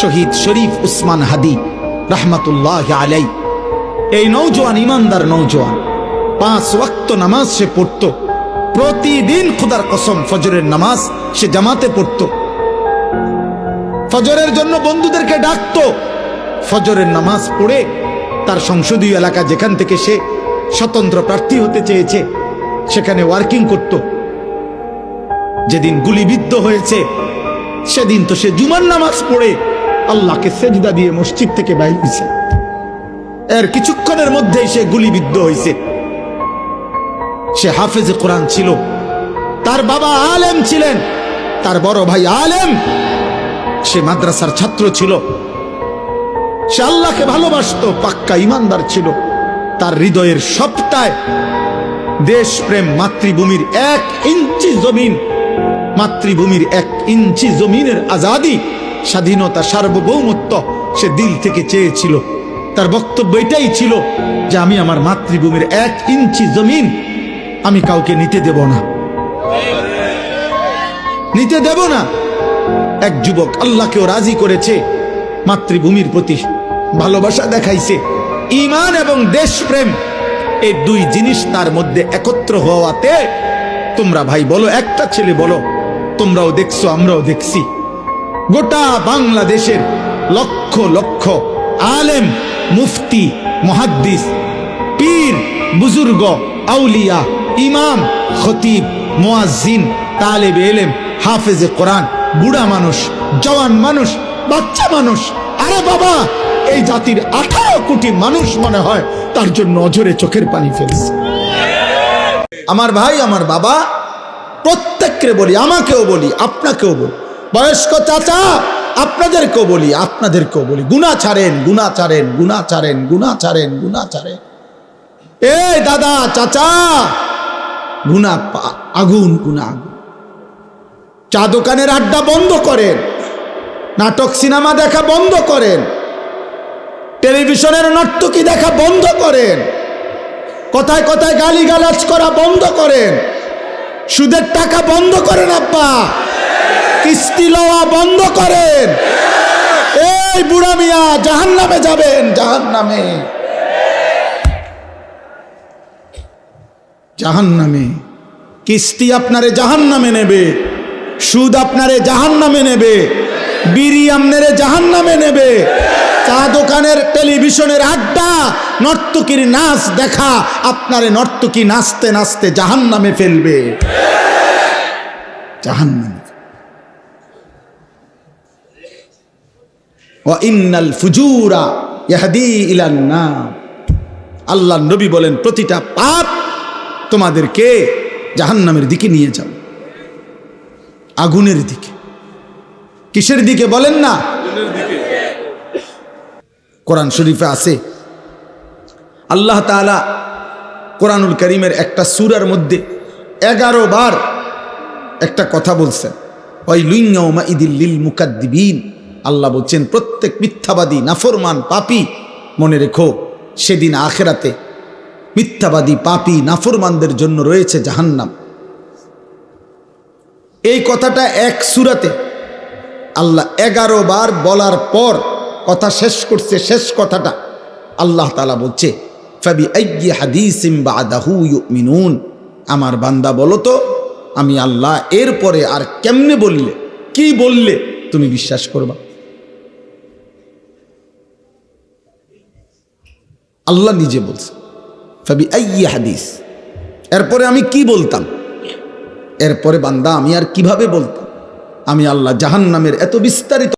শহীদ শরীফ উসমান হাদি, রহমাতুল্লাহ আলাই এই নৌজওয়ান ইমানদার নৌজওয়ান পাঁচ ওয়াক্ত নামাজ সে পড়ত। প্রতিদিন খুদার কসম, ফজরের নামাজ সে জামাতে পড়ত। ফজরের জন্য বন্ধুদেরকে ডাকতো। ফজরের নামাজ পড়ে তার সংসদীয় এলাকা যেখান থেকে সে স্বতন্ত্র প্রার্থী হতে চেয়েছে, সেখানে ওয়ার্কিং করত। যেদিন গুলিবিদ্ধ হয়েছে, সেদিন তো সে জুমার নামাজ পড়ে। আল্লাহকে সেজদা দিয়ে মসজিদ থেকে বাইর হয়েছে এর কিছুক্ষণের মধ্যেই সে গুলিবিদ্ধ হয়েছে সে হাফেজে কোরআন ছিল। তার বাবা আলেম ছিলেন। তার বড় ভাই আলেম। সে মাদ্রাসার ছাত্র ছিল। সে আল্লাহকে ভালোবাসতো, পাক্কা ইমানদার ছিল। তার হৃদয়ের সবটায় দেশপ্রেম মাতৃভূমির এক ইঞ্চি জমিন, মাতৃভূমির এক ইঞ্চি জমিনের আজাদি স্বাধীনতা সার্বভৌমত্ব সে দিল থেকে চেয়েছিল। তার বক্তব্য এটাই ছিল যে আমি আমার মাতৃভূমির এক ইঞ্চি জমিন আমি কাউকে নিতে দেব না। নিতে দেব না। এক যুবক আল্লাহকেও রাজি করেছে, মাতৃভূমির প্রতি ভালোবাসা দেখাইছে। ইমান এবং দেশপ্রেম এই দুই জিনিস তার মধ্যে একত্র হওয়াতে তোমরা ভাই বলো, একটা ছেলে বলো, তোমরাও দেখছ, আমরাও দেখছি। গোটা বাংলাদেশের লক্ষ লক্ষ আলেম, মুফতি, মহাদ্দিস, পীর, বুজুর্গ, আউলিয়া, ইমাম, খতিব, মুয়াজ্জিন, তালেব এলেম, হাফেজে কোরআন, বুড়া মানুষ, জওয়ান মানুষ, বাচ্চা মানুষ, আরে বাবা, এই জাতির আঠারো কোটি মানুষ মনে হয় তার জন্য অজরে চোখের পানি ফেলছে। আমার ভাই, আমার বাবা, প্রত্যেককে বলি, আমাকেও বলি, আপনাকেও বলি বয়স্ক চাচা আপনাদেরকেও বলি আপনাদেরকেও বলি গুণা ছাড়েন গুণা ছাড়েন গুণা ছাড়েন গুণা ছাড়েন গুণা ছাড়েন। এ দাদা, চাচা! গুণা আগুন গুণা আগুন। চা দোকানের আড্ডা বন্ধ করেন। নাটক, সিনেমা দেখা বন্ধ করেন। টেলিভিশনের নর্তকী দেখা বন্ধ করেন। কথায় কথায় গালিগালাজ করা বন্ধ করেন। সুদের টাকা বন্ধ করেন, আব্বা। কিস্তি লওয়া বন্ধ করেন। এই বুড়া মিয়া জাহান নামে যাবেন জাহান নামে জাহান নামে কিস্তি আপনারে জাহান নামে নেবে, সুদ আপনারে জাহান নামে নেবে, বিড়ি আপনারে জাহান নামে নেবে, চা দোকানের টেলিভিশনের আড্ডা, নর্তকীর নাচ দেখা আপনারে নর্তকী নাচতে নাচতে জাহান নামে ফেলবে। জাহান নামে ইন্নাল ফুজুরা আল্লাহ নবী বলেন, প্রতিটা পাপ তোমাদেরকে জাহান্নামের দিকে নিয়ে যাও। আগুনের দিকে। কিসের দিকে বলেন না? কোরআন শরীফে আছে। আল্লাহ তাআলা কোরআনুল করিমের একটা সুরার মধ্যে এগারো বার একটা কথা বলছেন। ওই লুইঙ্গা ইদিল্লিল মুকাদ্দিবিন। আল্লাহ বলছেন, প্রত্যেক মিথ্যাবাদী, নাফরমান, পাপি মনে রেখো, সেদিন আখেরাতে মিথ্যাবাদী, পাপি, নাফরমানদের জন্য রয়েছে জাহান্নাম। এই কথাটা এক সুরাতে আল্লাহ এগারো বার বলার পর কথা শেষ করছে, শেষ কথাটা আল্লাহ তালা বলছে ফাবি আইয়ি হাদিসিম বাদাহু ইউমিনুন। আমার বান্দা বলো তো, আমি আল্লাহ এরপরে আর কেমনে বললে, কি বললে তুমি বিশ্বাস করবা? আল্লাহ নিজে বলছে। ফাবি ইয়ে হাদিস। এরপরে আমি কি বলতাম? এরপরে বান্দা, আমি আর কীভাবে বলতাম? আমি আল্লাহ জাহান্নামের এত বিস্তারিত